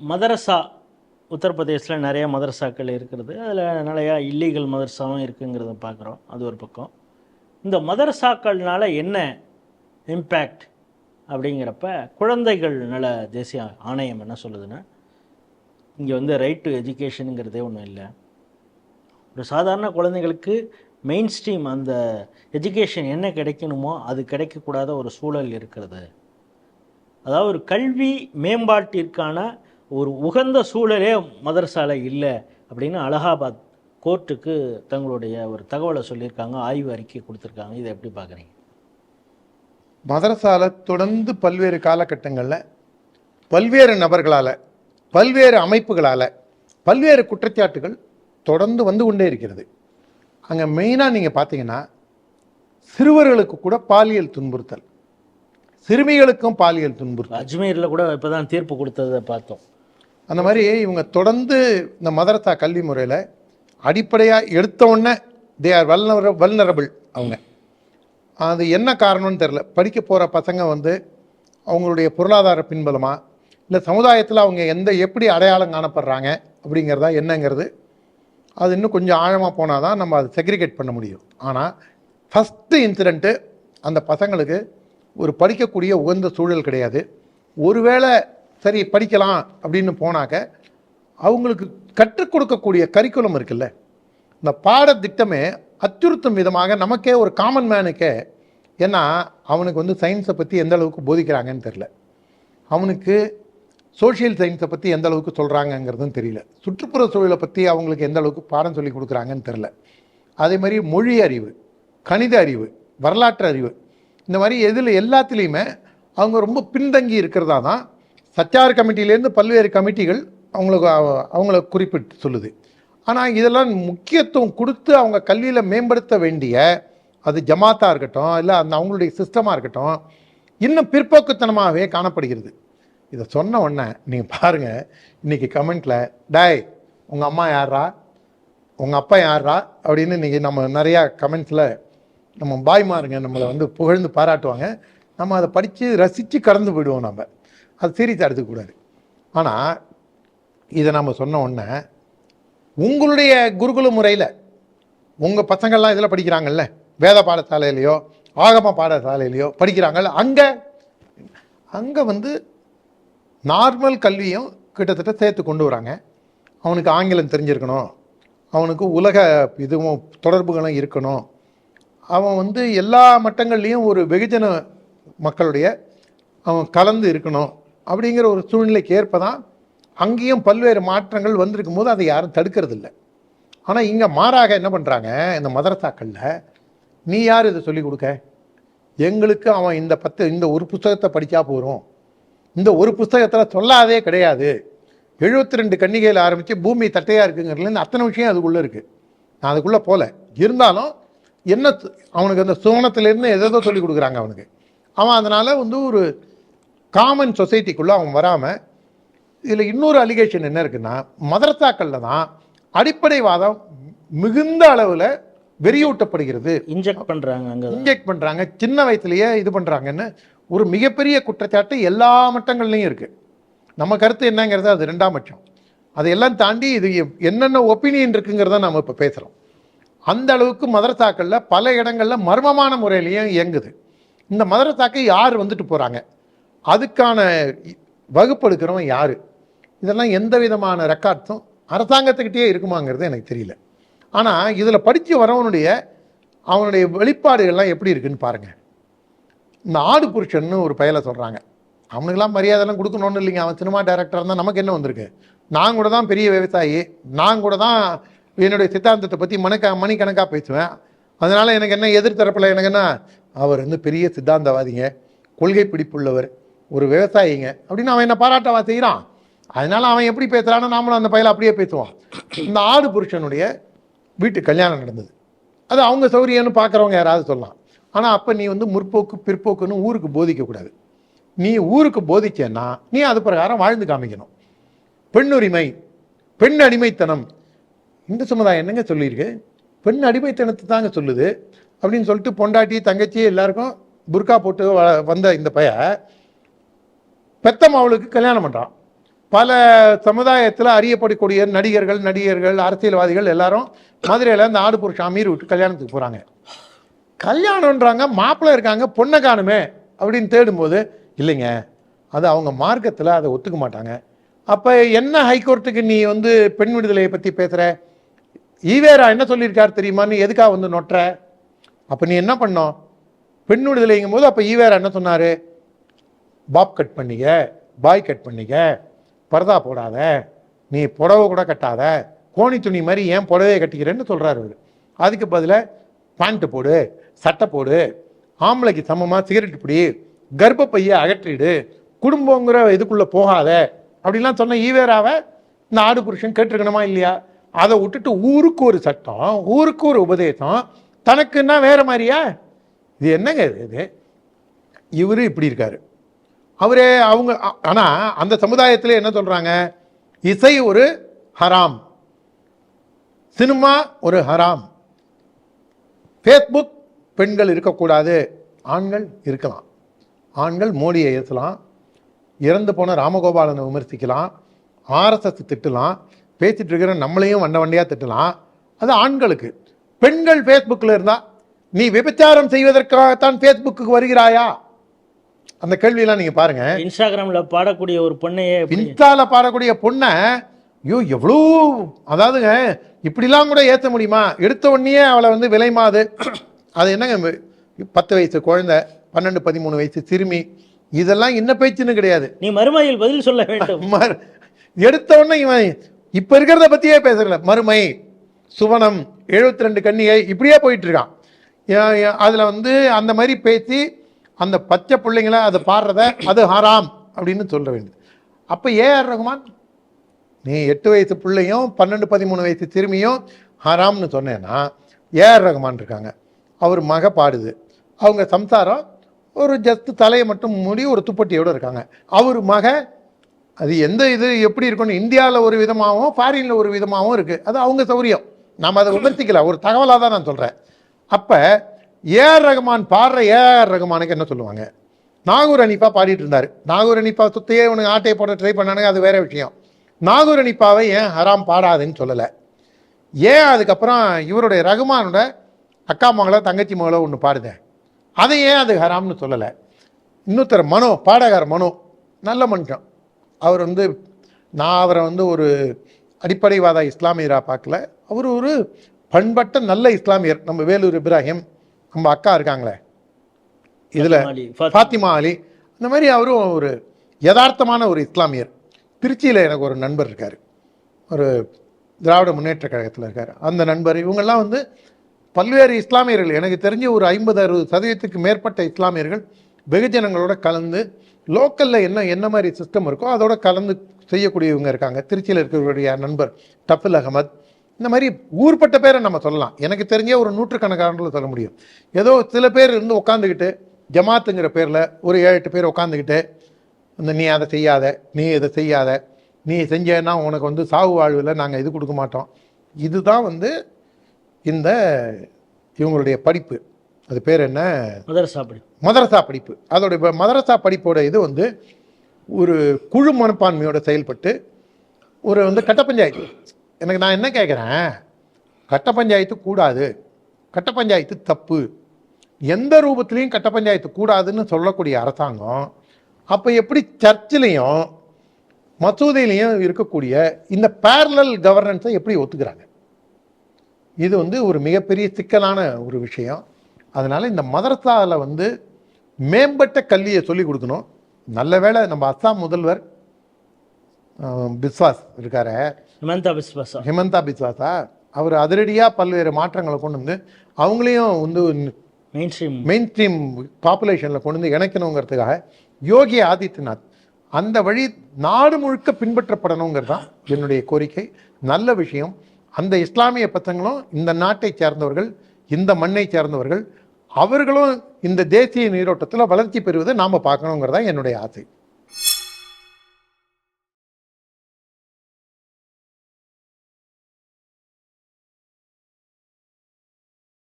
மதரசா உத்தரப்பிரதேசில் நிறைய மதரசாக்கள் இருக்கிறது. அதில் நிறையா இல்லீகல் மதரசாவும் இருக்குங்கிறத பார்க்குறோம். அது ஒரு பக்கம். இந்த மதரசாக்கள்னால என்ன இம்பேக்ட் அப்படிங்கிறப்ப குழந்தைகள் நல தேசிய ஆணையம் என்ன சொல்லுதுன்னா இங்கே வந்து ரைட் டு எஜுகேஷனுங்கிறதே ஒன்றும் இல்லை. ஒரு சாதாரண குழந்தைகளுக்கு மெயின் ஸ்ட்ரீம் அந்த எஜுகேஷன் என்ன கிடைக்கணுமோ அது கிடைக்கக்கூடாத ஒரு சூழல் இருக்கிறது. அதாவது ஒரு கல்வி மேம்பாட்டிற்கான ஒரு உகந்த சூழலே மதரசால இல்லை அப்படின்னு அலகாபாத் கோர்ட்டுக்கு தங்களுடைய ஒரு தகவலை சொல்லியிருக்காங்க ஆய்வு அறிக்கை கொடுத்துருக்காங்க. இதை எப்படி பார்க்குறீங்க? மதரசால தொடர்ந்து பல்வேறு காலகட்டங்களில் பல்வேறு நபர்களால் பல்வேறு அமைப்புகளால் பல்வேறு குற்றச்சாட்டுகள் தொடர்ந்து வந்து கொண்டே இருக்கிறது. அங்கே மெயினாக நீங்கள் பார்த்தீங்கன்னா சிறுவர்களுக்கு கூட பாலியல் துன்புறுத்தல் சிறுமிகளுக்கும் பாலியல் துன்புறுத்தல். அஜ்மீரில் கூட இப்போ தான் தீர்ப்பு கொடுத்ததை பார்த்தோம். அந்த மாதிரி இவங்க தொடர்ந்து இந்த மதரசா கல்வி முறையில் அடிப்படையாக எடுத்தோடனே தே ஆர் வல்னர வல்னரபிள் அவங்க. அது என்ன காரணம்னு தெரில படிக்க போகிற பசங்க வந்து அவங்களுடைய பொருளாதார பின்பலமாக இல்லை சமுதாயத்தில் அவங்க எந்த எப்படி அடையாளம் காணப்படுறாங்க அப்படிங்கிறதா என்னங்கிறது அது இன்னும் கொஞ்சம் ஆழமாக போனால் தான் நம்ம அதை செக்ரிகேட் பண்ண முடியும். ஆனால் ஃபஸ்ட்டு இன்சிடெண்ட்டு அந்த பசங்களுக்கு ஒரு படிக்கக்கூடிய உகந்த சூழல் கிடையாது. ஒருவேளை சரி படிக்கலாம் அப்படின்னு போனாக்க அவங்களுக்கு கற்றுக் கொடுக்கக்கூடிய கரிக்குலம் இருக்குல்ல. இந்த பாடத்திட்டமே அச்சுறுத்தும் விதமாக நமக்கே ஒரு காமன் மேனுக்கே ஏன்னா அவனுக்கு வந்து சயின்ஸை பற்றி எந்த அளவுக்கு போதிக்கிறாங்கன்னு தெரில அவனுக்கு சோஷியல் சயின்ஸை பற்றி எந்த அளவுக்கு சொல்கிறாங்கங்கிறதும் தெரியல. சுற்றுப்புற சூழலை பற்றி அவங்களுக்கு எந்த அளவுக்கு பாடம் சொல்லி கொடுக்குறாங்கன்னு தெரில அதே மாதிரி மொழி அறிவு கணித அறிவு வரலாற்று அறிவு இந்த மாதிரி எதில் எல்லாத்துலேயுமே அவங்க ரொம்ப பின்தங்கி இருக்கிறதா தான் சச்சார் கமிட்டியிலேருந்து பல்வேறு கமிட்டிகள் அவங்களுக்கு அவங்கள குறிப்பிட்டு சொல்லுது. ஆனால் இதெல்லாம் முக்கியத்துவம் கொடுத்து அவங்க கல்வியில் மேம்படுத்த வேண்டிய அது ஜமாத்தாக இருக்கட்டும் இல்லை அந்த அவங்களுடைய சிஸ்டமாக இருக்கட்டும் இன்னும் பிற்போக்குத்தனமாகவே காணப்படுகிறது. இதை சொன்ன உடனே நீங்கள் பாருங்கள் இன்னைக்கு கமெண்ட்டில் டாய் உங்கள் அம்மா யாரா உங்கள் அப்பா யாரா அப்படின்னு இன்றைக்கி நம்ம நிறையா கமெண்ட்ஸில் நம்ம பாய்மாருங்க நம்மளை வந்து புகழ்ந்து பாராட்டுவாங்க. நம்ம அதை படித்து ரசித்து கடந்து போயிடுவோம் நம்ம அது சீரியஸாக எடுத்துக்கூடாது ஆனால் இதை நம்ம சொன்ன உடனே உங்களுடைய குருகுல முறையில் உங்கள் பசங்கள்லாம் இதில் படிக்கிறாங்கல்ல வேத பாடசாலையிலையோ ஆகம பாடசாலையிலையோ படிக்கிறாங்கல்ல அங்கே அங்கே வந்து நார்மல் கல்வியும் கிட்டத்தட்ட சேர்த்து கொண்டு வராங்க. அவனுக்கு ஆங்கிலம் தெரிஞ்சிருக்கணும். அவனுக்கு உலக இதுவும் தொடர்புகளும் இருக்கணும். அவன் வந்து எல்லா மட்டங்கள்லேயும் ஒரு வெகுஜன மக்களுடைய அவன் கலந்து இருக்கணும். அப்படிங்கிற ஒரு சூழ்நிலைக்கு ஏற்ப தான் அங்கேயும் பல்வேறு மாற்றங்கள் வந்திருக்கும் போது அதை யாரும் தடுக்கிறது இல்லை ஆனால் இங்கே மாறாக என்ன பண்ணுறாங்க இந்த மதரசாக்களில் நீ யார் இதை சொல்லிக் கொடுக்க? எங்களுக்கு அவன் இந்த பத்து இந்த ஒரு புஸ்தகத்தை படித்தா போகிறோம் இந்த ஒரு புஸ்தகத்தில் சொல்லாதே கிடையாது. எழுபத்தி ரெண்டு கன்னிகையில் ஆரம்பித்து பூமி தட்டையாக இருக்குங்கிறதுலேருந்து அத்தனை விஷயம் அதுக்குள்ளே இருக்குது நான் அதுக்குள்ளே போகல இருந்தாலும் என்ன அவனுக்கு அந்த சுவனத்திலேருந்து எதோ சொல்லி கொடுக்குறாங்க அவனுக்கு. அவன் அதனால் வந்து ஒரு காமன் சொசைட்டிக்குள்ளே அவன் வராமல் இதில் இன்னொரு அலிகேஷன் என்ன இருக்குன்னா மதரசாக்களில் தான் அடிப்படைவாதம் மிகுந்த அளவில் வெறியூட்டப்படுகிறது. இன்ஜெக்ட் பண்ணுறாங்க அங்கே இன்ஜெக்ட் பண்ணுறாங்க சின்ன வயசுலயே இது பண்ணுறாங்கன்னு ஒரு மிகப்பெரிய குற்றச்சாட்டு எல்லா மட்டங்கள்லையும் இருக்குது நம்ம கருத்து என்னங்கிறது அது ரெண்டாம் பட்சம். அதையெல்லாம் தாண்டி இது என்னென்ன ஒப்பீனியன் இருக்குங்கிறத நம்ம இப்போ பேசுகிறோம் அந்த அளவுக்கு மதரசாக்களில் பல இடங்களில் மர்மமான முறையிலையும் இயங்குது. இந்த மதரசாக்கு யார் வந்துட்டு போகிறாங்க அதுக்கான வகுப்படுக்கிறவன் யார்? இதெல்லாம் எந்த விதமான ரெக்கார்ட்ஸும் அரசாங்கத்துக்கிட்டே இருக்குமாங்கிறது எனக்கு தெரியல. ஆனால் இதில் படித்து வரவனுடைய அவனுடைய வெளிப்பாடுகள்லாம் எப்படி இருக்குன்னு பாருங்கள் இந்த ஆடு புருஷன்னு ஒரு பயலை சொல்கிறாங்க அவனுக்கெல்லாம் மரியாதைலாம் கொடுக்கணும்னு இல்லைங்க. அவன் சினிமா டைரக்டர் இருந்தால் நமக்கு என்ன வந்திருக்கு? நான் கூட தான் பெரிய விவசாயி. நான் கூட தான் என்னுடைய சித்தாந்தத்தை பற்றி மணிக்க மணிக்கணக்காக பேசுவேன். அதனால் எனக்கு என்ன எதிர்த்தரப்பில் எனக்கு என்ன? அவர் வந்து பெரிய சித்தாந்தவாதிங்க. கொள்கை பிடிப்புள்ளவர் ஒரு விவசாயிங்க. அப்படின்னு அவன் என்ன பாராட்டவா செய்கிறான் அதனால அவன் எப்படி பேசுகிறான்னு நாமளும் அந்த பையலை அப்படியே பேசுவான் இந்த ஆடு புருஷனுடைய வீட்டு கல்யாணம் நடந்தது. அது அவங்க சௌரியம்னு பார்க்குறவங்க யாராவது சொல்லலாம். ஆனால் அப்போ நீ வந்து முற்போக்கு பிற்போக்குன்னு ஊருக்கு போதிக்கக்கூடாது நீ ஊருக்கு போதிச்சேன்னா நீ அது பிரகாரம் வாழ்ந்து காமிக்கணும். பெண்ணுரிமை பெண் அடிமைத்தனம். இந்த சமுதாயம் என்னங்க சொல்லியிருக்கு? பெண் அடிமைத்தனத்தை தாங்க சொல்லுது. அப்படின்னு சொல்லிட்டு பொண்டாட்டி தங்கச்சி எல்லாருக்கும் புர்கா போட்டு வ- வந்த இந்த பையன் பெத்த அவளுக்கு கல்யாணம் பண்ணுறான் பல சமுதாயத்தில் அறியப்படக்கூடிய நடிகர்கள் நடிகர்கள் அரசியல்வாதிகள் எல்லாரும் மதுரையில் இந்த ஆடு புருஷன் விட்டு கல்யாணத்துக்கு போகிறாங்க கல்யாணம்ன்றாங்க மாப்பிள்ளை இருக்காங்க பொண்ணை காணுமே அப்படின்னு தேடும்போது இல்லைங்க அது அவங்க மார்க்கத்தில் அதை ஒத்துக்க மாட்டாங்க. அப்போ என்ன ஹைகோர்ட்டுக்கு நீ வந்து பெண் விடுதலையை பற்றி பேசுகிற ஈவேரா என்ன சொல்லியிருக்கார் தெரியுமான்னு எதுக்காக வந்து நொட்டுற? அப்போ நீ என்ன பண்ணோம் பெண் விடுதலைங்கும் போது அப்போ ஈவேரா என்ன சொன்னார்? பாப் கட் பண்ணிக்க பாய் கட் பண்ணிக்க பரதா போடாத நீ புடவை கூட கட்டாத கோணி துணி மாதிரி ஏன் புடவையை கட்டிக்கிறேன்னு சொல்கிறாரு அவர். அதுக்கு பதிலாக பேண்ட்டு போடு சட்டை போடு ஆம்பளைக்கு சமமாக சிகரெட் பிடி கர்ப்பப்பையை அகற்றிடு குடும்பங்கிற இதுக்குள்ளே போகாத அப்படிலாம் சொன்ன ஈவேராவை இந்த ஆடு புருஷன் கேட்டிருக்கணுமா இல்லையா? அதை விட்டுட்டு ஊருக்கு ஒரு சட்டம் ஊருக்கு ஒரு உபதேசம் தனக்குன்னா வேற மாதிரியா? இது என்னங்க இது இது? இவரு இப்படி இருக்காரு. அவரே அவங்க ஆனால் அந்த சமுதாயத்தில் என்ன சொல்கிறாங்க இசை ஒரு ஹராம். சினிமா ஒரு ஹராம். ஃபேஸ்புக் பெண்கள் இருக்கக்கூடாது. ஆண்கள் இருக்கலாம். ஆண்கள் மோடியை ஏற்றலாம் இறந்து போன ராமகோபாலனை விமர்சிக்கலாம். ஆர்எஸ்எஸ் திட்டலாம். பேசிகிட்டு இருக்கிற நம்மளையும் வண்ட வண்டியாக திட்டலாம். அது ஆண்களுக்கு. பெண்கள் ஃபேஸ்புக்கில் இருந்தால் நீ விபச்சாரம் செய்வதற்காகத்தான் ஃபேஸ்புக்கு வருகிறாயா? அந்த கேள்வியெல்லாம் நீங்கள் பாருங்க. இன்ஸ்டாகிராம்ல பாடக்கூடிய ஒரு பொண்ணையே இன்ஸ்டால பாடக்கூடிய பொண்ணை ஐயோ எவ்வளோ அதாவதுங்க இப்படிலாம் கூட ஏற்ற முடியுமா? எடுத்த உடனே அவளை வந்து விலை மாது அது என்னங்க பத்து வயசு குழந்தை பன்னெண்டு பதிமூணு வயசு சிறுமி இதெல்லாம் என்ன பேச்சுன்னு கிடையாது. நீ மறுமையில் பதில் சொல்ல வேண்டும். எடுத்த உடனே இவன் இப்ப இருக்கிறத பத்தியே பேசுறல. மறுமை சுவனம் 72 ரெண்டு கன்னிகை இப்படியே போயிட்டு இருக்கான். அதுல வந்து அந்த மாதிரி பேசி அந்த பச்சை பிள்ளைங்கள அதை பாடுறத அது ஹராம் அப்படின்னு சொல்ல வேண்டியது. அப்போ ஏஆர் ரகுமான் நீ எட்டு வயசு பிள்ளையும் பன்னெண்டு பதிமூணு வயசு திரும்பியும் ஹராம்னு சொன்னேன்னா ஏஆர் ரகுமான் இருக்காங்க. அவர் மக பாடுது. அவங்க சம்சாரம் ஒரு ஜஸ்ட் தலையை மட்டும் மூடி ஒரு துப்பட்டியோட இருக்காங்க. அவர் மக அது எந்த இது எப்படி இருக்கும்னு இந்தியாவில் ஒரு விதமாகவும் ஃபாரினில் ஒரு விதமாகவும் இருக்குது அது அவங்க சௌரியம். நாம் அதை விமர்சிக்கல. ஒரு தகவலாக தான் நான் சொல்கிறேன் அப்போ ஏஆர் ரகுமான் பாடுற ஏஆர் ரகுமானுக்கு என்ன சொல்லுவாங்க? நாகூர் அனிப்பா பாடிட்டு இருந்தார். நாகூர் அனிப்பா சுத்தையே உனக்கு ஆட்டையை போட ட்ரை பண்ணானுங்க அது வேற விஷயம். நாகூர் அனிப்பாவை ஏன் ஹராம் பாடாதுன்னு சொல்லலை. ஏன் அதுக்கப்புறம் இவருடைய ரகுமானோட அக்கா மகளோ தங்கச்சி மகளோ ஒன்று பாடுத. அதை ஏன் அது ஹராம்னு சொல்லலை? இன்னொருத்தர் மனோ பாடகர் மனோ நல்ல மனுஷன். அவர் வந்து நான் அவரை வந்து ஒரு அடிப்படைவாத இஸ்லாமியராக பார்க்கல. அவர் ஒரு பண்பட்ட நல்ல இஸ்லாமியர். நம்ம வேலூர் இப்ராஹிம் நம்ம அக்கா இருக்காங்களே. இதில். ஃபாத்திமா அலி அந்த மாதிரி அவரும் ஒரு யதார்த்தமான ஒரு இஸ்லாமியர். திருச்சியில் எனக்கு ஒரு நண்பர் இருக்கார். ஒரு திராவிட முன்னேற்ற கழகத்தில் இருக்கார். அந்த நண்பர் இவங்கெல்லாம் வந்து பல்வேறு இஸ்லாமியர்கள் எனக்கு தெரிஞ்ச ஒரு ஐம்பது அறுபது சதவீதத்துக்கு மேற்பட்ட இஸ்லாமியர்கள் வெகுஜனங்களோட கலந்து லோக்கலில் என்ன என்ன மாதிரி சிஸ்டம் இருக்கோ அதோட கலந்து செய்யக்கூடியவங்க இருக்காங்க. திருச்சியில் இருக்கிறவருடைய நண்பர் டஃபில் அகமத் இந்த மாதிரி ஊர்பட்ட பேரை நம்ம சொல்லலாம். எனக்கு தெரிஞ்ச ஒரு நூற்றுக்கணக்கானல சொல்ல முடியும். ஏதோ சில பேர் இருந்து உட்காந்துக்கிட்டு ஜமாத்துங்கிற பேரில் ஒரு ஏழு எட்டு பேர் உட்காந்துக்கிட்டு இந்த நீ அதை செய்யாத நீ இதை செய்யாத நீ செஞ்சேன்னா உனக்கு வந்து சாவு வாழ்வில் நாங்கள் இது கொடுக்க மாட்டோம். இதுதான் வந்து இந்த இவங்களுடைய படிப்பு. அது பேர் என்ன? முதல் சாப்பிடு மதரசா படிப்பு. அதோட இப்ப மதரசா படிப்போட இது வந்து ஒரு குழு மனப்பான்மையோட செயல்பட்டு ஒரு வந்து கட்ட பஞ்சாயத்து. எனக்கு நான் என்ன கேட்குறேன் கட்ட பஞ்சாயத்து கூடாது. கட்ட பஞ்சாயத்து தப்பு. எந்த ரூபத்துலேயும் கட்ட பஞ்சாயத்து கூடாதுன்னு சொல்லக்கூடிய அரசாங்கம் அப்போ எப்படி சர்ச்சிலையும் மசூதியிலையும் இருக்கக்கூடிய இந்த பேரலல் கவர்னன்ஸை எப்படி ஒத்துக்கிறாங்க? இது வந்து ஒரு மிகப்பெரிய சிக்கலான ஒரு விஷயம். அதனால் இந்த மதரசாவில் வந்து மேம்பட்ட கல்வியை சொல்லிக் கொடுக்கணும். நல்ல வேளை நம்ம அஸ்ஸாம் முதல்வர் பிஸ்வாஸ் இருக்காரு. ஹிமந்தா பிஸ்வாசா ஹிமந்தா பிஸ்வாஸா? அவர் அதிரடியாக பல்வேறு மாற்றங்களை கொண்டு வந்து அவங்களையும் வந்து மெயின் ஸ்ட்ரீம் மெயின் ஸ்ட்ரீம் பாப்புலேஷனில் கொண்டு வந்து இணைக்கணுங்கிறதுக்காக யோகி ஆதித்யநாத் அந்த வழி நாடு முழுக்க பின்பற்றப்படணுங்கிறது தான் என்னுடைய கோரிக்கை. நல்ல விஷயம். அந்த இஸ்லாமிய பசங்களும் இந்த நாட்டை சேர்ந்தவர்கள் இந்த மண்ணை சேர்ந்தவர்கள் அவர்களும் இந்த தேசிய நீரோட்டத்தில் வளர்ச்சி பெறுவதை நாம் பார்க்கணுங்கிறதா என்னுடைய ஆசை.